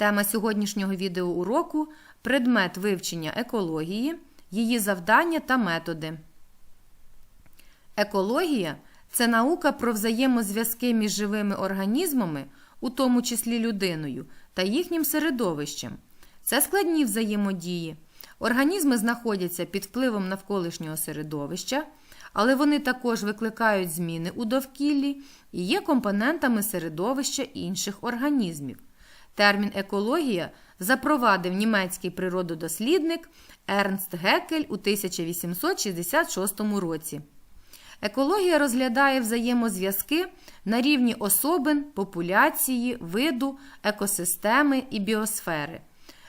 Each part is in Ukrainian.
Тема сьогоднішнього відеоуроку предмет вивчення екології, її завдання та методи. Екологія це наука про взаємозв'язки між живими організмами, у тому числі людиною, та їхнім середовищем. Це складні взаємодії. Організми знаходяться під впливом навколишнього середовища, але вони також викликають зміни у довкіллі і є компонентами середовища інших організмів. Термін екологія запровадив німецький природодослідник Ернст Гекель у 1866 році. Екологія розглядає взаємозв'язки на рівні особин, популяції, виду, екосистеми і біосфери.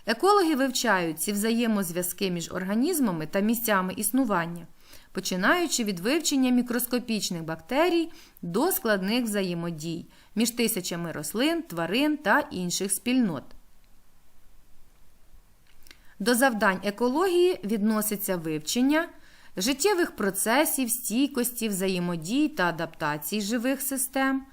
Екологи вивчають ці взаємозв'язки між організмами та місцями існування, починаючи від вивчення мікроскопічних бактерій до складних взаємодій між тисячами рослин, тварин та інших спільнот. До завдань екології відноситься вивчення життєвих процесів, стійкості, взаємодій та адаптацій живих систем,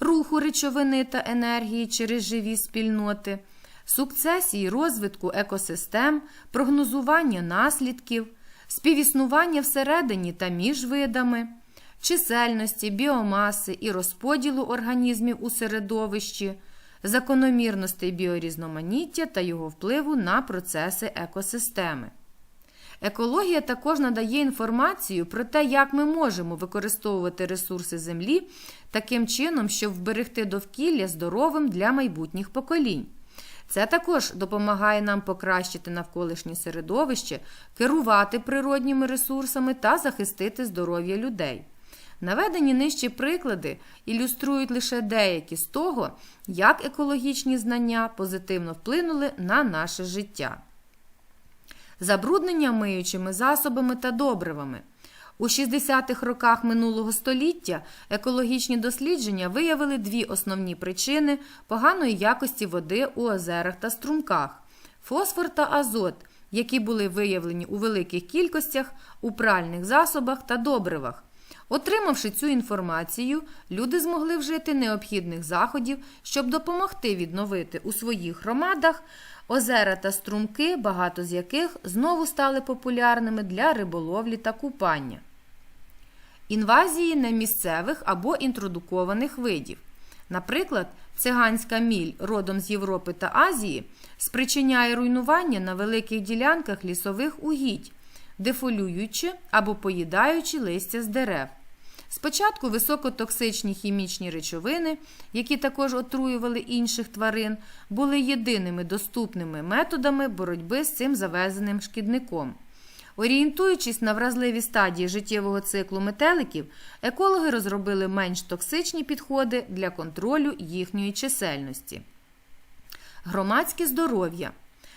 руху речовини та енергії через живі спільноти, сукцесії розвитку екосистем, прогнозування наслідків, співіснування всередині та між видами, чисельності, біомаси і розподілу організмів у середовищі, закономірностей біорізноманіття та його впливу на процеси екосистеми. Екологія також надає інформацію про те, як ми можемо використовувати ресурси Землі таким чином, щоб вберегти довкілля здоровим для майбутніх поколінь. Це також допомагає нам покращити навколишнє середовище, керувати природніми ресурсами та захистити здоров'я людей. Наведені нижчі приклади ілюструють лише деякі з того, як екологічні знання позитивно вплинули на наше життя. Забруднення миючими засобами та добривами. У 60-х роках минулого століття екологічні дослідження виявили дві основні причини поганої якості води у озерах та струмках фосфор та азот, які були виявлені у великих кількостях у пральних засобах та добривах. Отримавши цю інформацію, люди змогли вжити необхідних заходів, щоб допомогти відновити у своїх громадах озера та струмки, багато з яких знову стали популярними для риболовлі та купання. Інвазії немісцевих або інтродукованих видів. Наприклад, циганська міль родом з Європи та Азії спричиняє руйнування на великих ділянках лісових угідь, дефолюючи або поїдаючи листя з дерев. Спочатку високотоксичні хімічні речовини, які також отруювали інших тварин, були єдиними доступними методами боротьби з цим завезеним шкідником. Орієнтуючись на вразливі стадії життєвого циклу метеликів, екологи розробили менш токсичні підходи для контролю їхньої чисельності. Громадське здоров'я.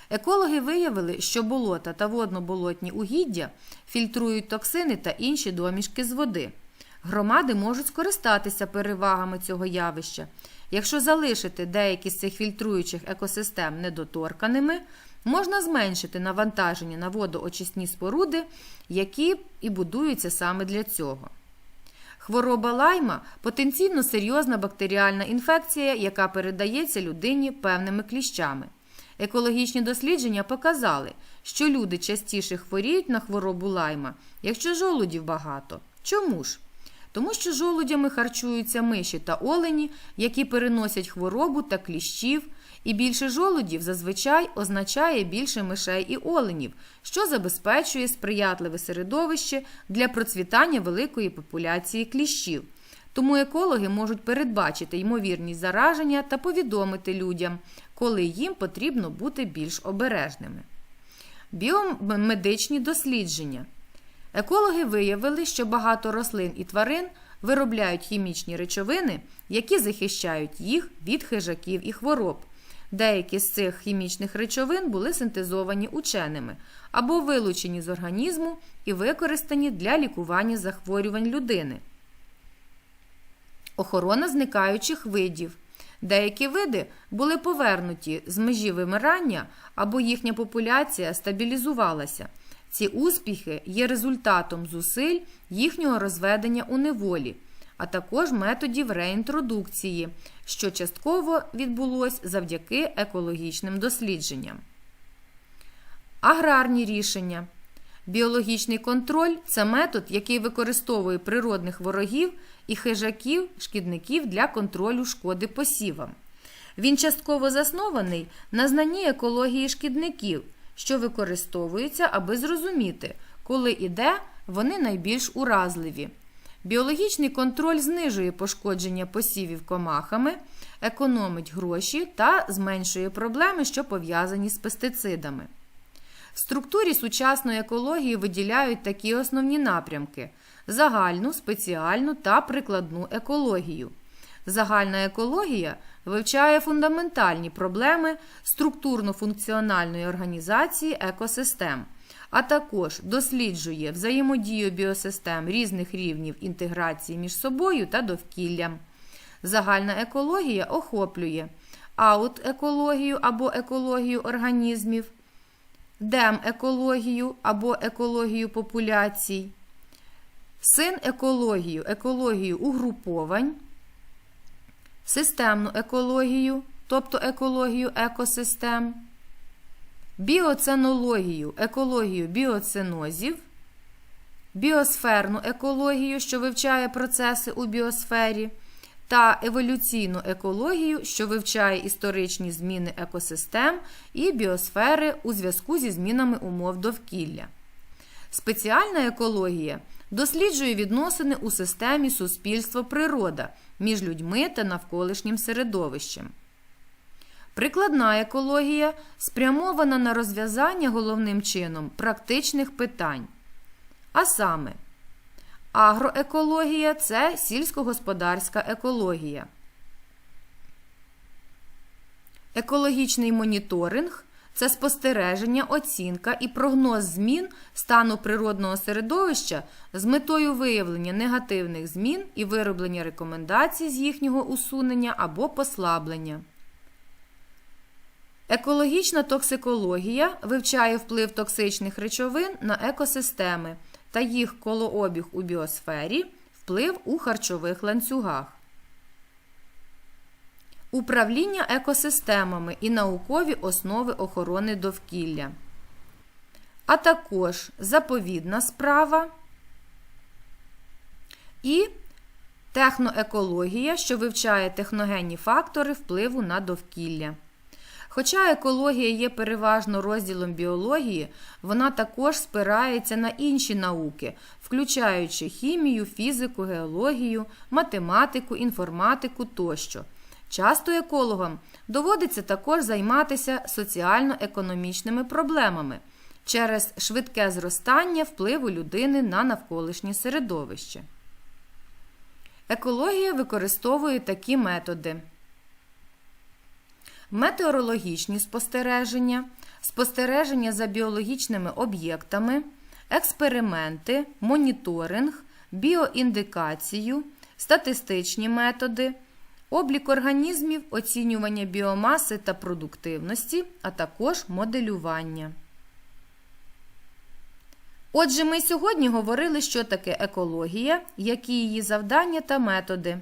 Екологи виявили, що болота та водно-болотні угіддя фільтрують токсини та інші домішки з води. Громади можуть скористатися перевагами цього явища. Якщо залишити деякі з цих фільтруючих екосистем недоторканими, можна зменшити навантаження на водоочисні споруди, які і будуються саме для цього. Хвороба лайма потенційно серйозна бактеріальна інфекція, яка передається людині певними кліщами. Екологічні дослідження показали, що люди частіше хворіють на хворобу лайма, якщо жолудів багато. Чому ж? Тому що жолудями харчуються миші та олені, які переносять хворобу та кліщів, і більше жолудів зазвичай означає більше мишей і оленів, що забезпечує сприятливе середовище для процвітання великої популяції кліщів. Тому екологи можуть передбачити ймовірність зараження та повідомити людям, коли їм потрібно бути більш обережними. Біомедичні дослідження. Екологи виявили, що багато рослин і тварин виробляють хімічні речовини, які захищають їх від хижаків і хвороб. Деякі з цих хімічних речовин були синтезовані ученими або вилучені з організму і використані для лікування захворювань людини. Охорона зникаючих видів. Деякі види були повернуті з межі вимирання або їхня популяція стабілізувалася. Ці успіхи є результатом зусиль їхнього розведення у неволі а також методів реінтродукції, що частково відбулось завдяки екологічним дослідженням. Аграрні рішення. Біологічний контроль це метод, який використовує природних ворогів і хижаків, шкідників для контролю шкоди посівам. Він частково заснований на знанні екології шкідників, що використовуються, аби зрозуміти, коли і де вони найбільш уразливі. Біологічний контроль знижує пошкодження посівів комахами, економить гроші та зменшує проблеми, що пов'язані з пестицидами. В структурі сучасної екології виділяють такі основні напрямки: загальну, спеціальну та прикладну екологію. Загальна екологія вивчає фундаментальні проблеми структурно-функціональної організації екосистем, а також досліджує взаємодію біосистем різних рівнів інтеграції між собою та довкіллям. Загальна екологія охоплює аут-екологію або екологію організмів, демекологію або екологію популяцій, син-екологію, екологію угруповань, системну екологію, тобто екологію екосистем, біоценологію, екологію біоценозів, біосферну екологію, що вивчає процеси у біосфері, та еволюційну екологію, що вивчає історичні зміни екосистем і біосфери у зв'язку зі змінами умов довкілля. Спеціальна екологія досліджує відносини у системі суспільство-природа між людьми та навколишнім середовищем. Прикладна екологія спрямована на розв'язання головним чином практичних питань. А саме, агроекологія це сільськогосподарська екологія. Екологічний моніторинг це спостереження, оцінка і прогноз змін стану природного середовища з метою виявлення негативних змін і вироблення рекомендацій з їхнього усунення або послаблення. Екологічна токсикологія вивчає вплив токсичних речовин на екосистеми та їх колообіг у біосфері, вплив у харчових ланцюгах. Управління екосистемами і наукові основи охорони довкілля. А також заповідна справа і техноекологія, що вивчає техногенні фактори впливу на довкілля. Хоча екологія є переважно розділом біології, вона також спирається на інші науки, включаючи хімію, фізику, геологію, математику, інформатику тощо. Часто екологам доводиться також займатися соціально-економічними проблемами через швидке зростання впливу людини на навколишнє середовище. Екологія використовує такі методи метеорологічні спостереження, спостереження за біологічними об'єктами, експерименти, моніторинг, біоіндикацію, статистичні методи, облік організмів, оцінювання біомаси та продуктивності, а також моделювання. Отже, ми сьогодні говорили, що таке екологія, які її завдання та методи.